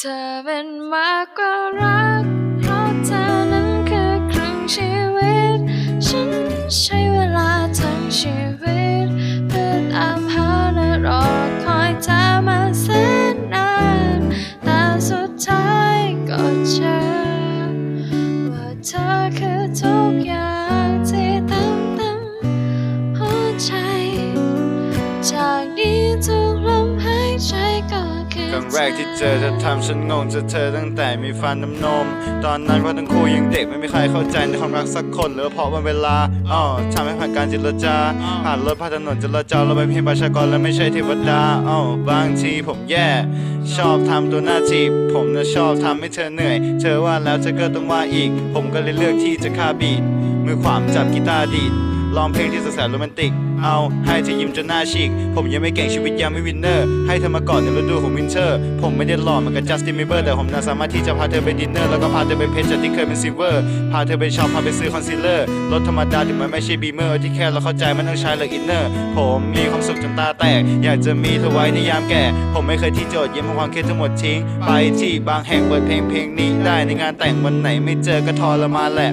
เธอเป็นมากกว่ารัก เพราะเธอนั้นคือครึ่งชีวิต ฉันใช้เวลาทั้งชีวิต เพื่อตามหาและรอคอยเธอมาแสนนาน แต่สุดท้ายก็เจอว่าเธอคือ รั้งแรกที่เจอเธอทำฉันงงจอเธอตั้งแต่มีฟันน้ำนม ตอนนั้นว่าทั้งคู่ยังเด็กไม่มีใครเข้าใจในความรักสักคนหรือเพราะวันเวลาอ๋อทำให้ผ่านการเจรจาผ่านรถผ่านถนนจราจรเราไปเพียงประชากรและไม่ใช่เทวดาอ๋อบางทีผมแย่ ชอบทำตัวหน้าทีบผมนะชอบทำให้เธอเหนื่อย เธอว่าแล้วเธอก็ต้องว่าอีก ผมก็เลยเลือกที่จะคาบีดมือขวามจับกีตาร์ดีด ร้องเพลงที่สดใสโรแมนติก เอาให้เธอยิ้มจนหน้าฉีก ผมยังไม่เก่งชีวิตยังไม่วินเนอร์ ให้เธอมาก่อนในฤดูของวินเทอร์ ผมไม่ได้หล่อเหมือนกับจัสตินบีเบอร์แต่ผมน่าสามารถที่จะพาเธอไปดินเนอร์ แล้วก็พาเธอไปเพชรจากที่เคยเป็นซิลเวอร์ พาเธอไปช็อปพาไปซื้อคอนซีลเลอร์ รถธรรมดาถึงมันไม่ใช่บีเมอร์ที่แค่เราเข้าใจมันต้องใช้เลยอินเนอร์ ผมมีความสุขจนตาแตก อยากจะมีเธอไว้ในยามแก่ ผมไม่เคยที่โจทย์ยิ้มความคิดทั้งหมดทิ้ง ไปที่บางแห่งเปิดเพลงเพลงนี้ได้ในงานแต่งวันไหนไม่เจอก็ทรมานแหละ